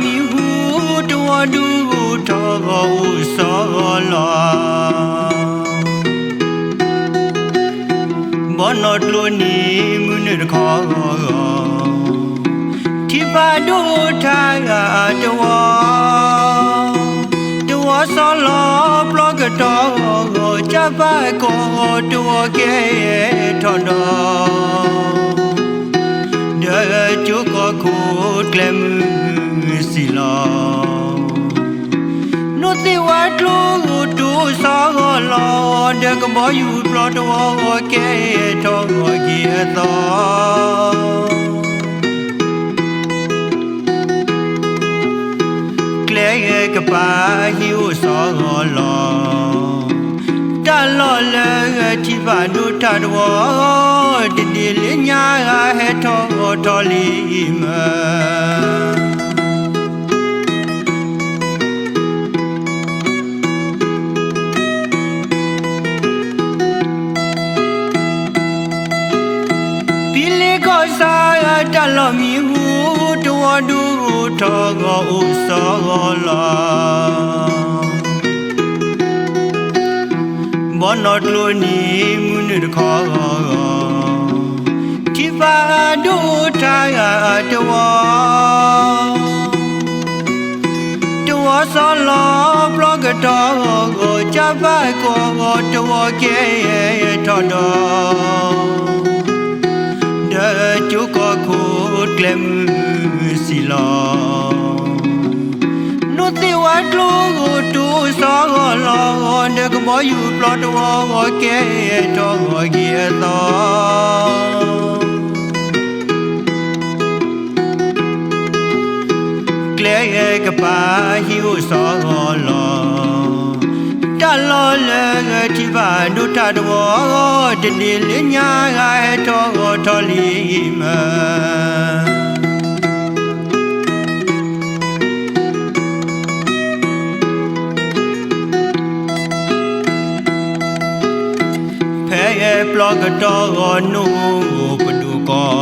မီဟုတော်ဒူထောဆောလာဘောနတ်လိုနီမွနေခါတိပါဒိုထားရတော်တော်ဆောလာဘလော့ကတော်ကြပါကောတော်ကဲထော်တော် de tjoka kotlem sila Not the white long to song along the boy you brought all okay talk again Clay kapa you song along Talole tiba no tadwa đi đi didilinya heto otolima Piliko sa talomi hu tuwadu togo usogola Bonot lo ni được khó ที่ฟาดูทายจะวอจะวสอล้อพลอกระดองจะไปกองจวเกยทอดอเดจุกอคูดเกลมสิลอติวัดลูกตูสองลองเด็กบ่อยู่ปลอดวอเกยทอเกียตอ pa hi u so go lo တလောလေတိပါဒုထတော်တတိလညာဟဲတော်တော်လီမဖဲရဲ့ဘလော့ကတော်နုပဒုကော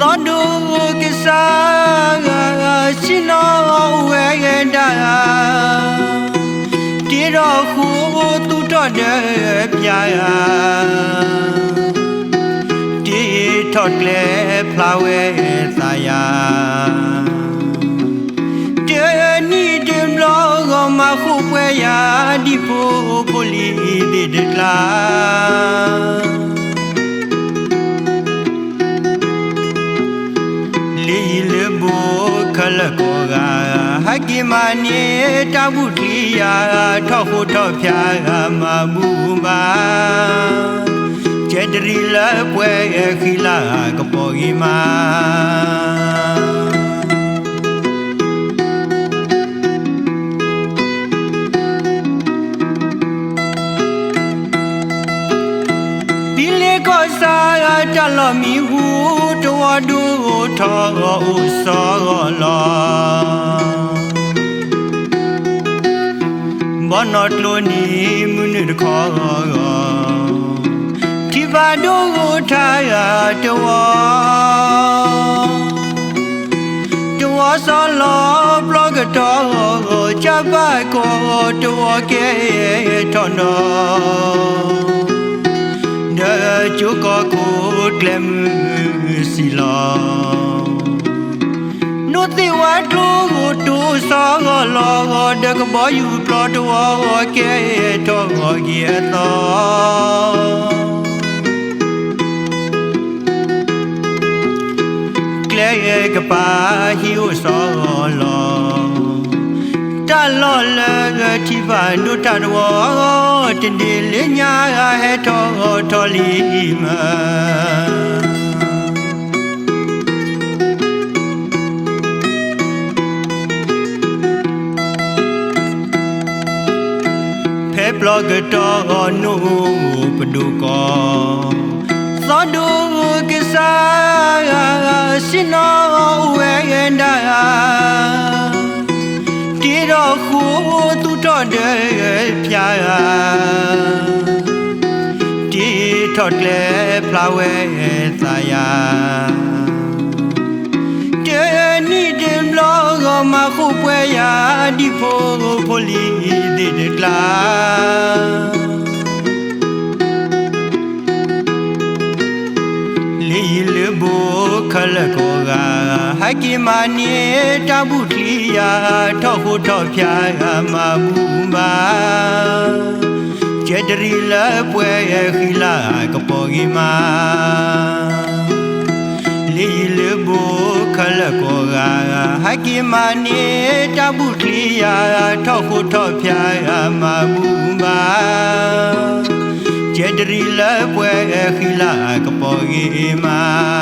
သောဒုကိစာ ပြာယာတီထော့လေဖလာဝဲသာယာတေနီဒီမလောကမခုပွဲယာဒီဖိုပိုလီဒီဒကလာလီ ဟကိမနီတဝုတိယာထောက်ဖို့ထောက်ဖြာမမှုပါကျက်တရီလပွဲခီလာကပေါ်ကြီးမာဒီလေကောစာတလမီဟုတော်ဒူထောဥစောလာ monot loni munir khaga tivado utaya tawa tawa solo blog to chabai ko tawa ke tono da chuko ko klem sila no ti wa tlo တော်ကဲထော်နော်ဒါကျုကကိုကလမ်စီလာနိုတိဝတ်လို့ကိုတူဆောလောဒကဘယူပလတ်ဝကဲတော်ကြီးတော်ကလဲကပါဟီဦးဆောလောတလောလကတိပါနုတတော်တင်ဒီလညာဟဲတော်တော်လီမ ဖဲဘလော့ကတော်နုပဒုကောသောဒုကိစာရှင်နောဝေယန္တာတီတော်ခုသူတော်တဲ့ဖြာတီထော့လေဖလာဝဲသာယာ makhupweya diphoropholi didetla leilebo khalakora hakimani tabutliya thokhothophya mabumba jedrila pweya khila kapogima leilebo လာလေလေဘိုခလကောကဟကိမနီတဘုတိယာထောက်ဖို့ထောက်ဖြာမဘူးမာကျက်တရီလပွဲခိလာကပေါ်ဂီမာလေလေဘိုခလကောကဟကိမနီတဘုတိယာထောက်ဖို့ထောက်ဖြာမဘူးမာကျက်တရီလပွဲခိလာကပေါ်ဂီမာ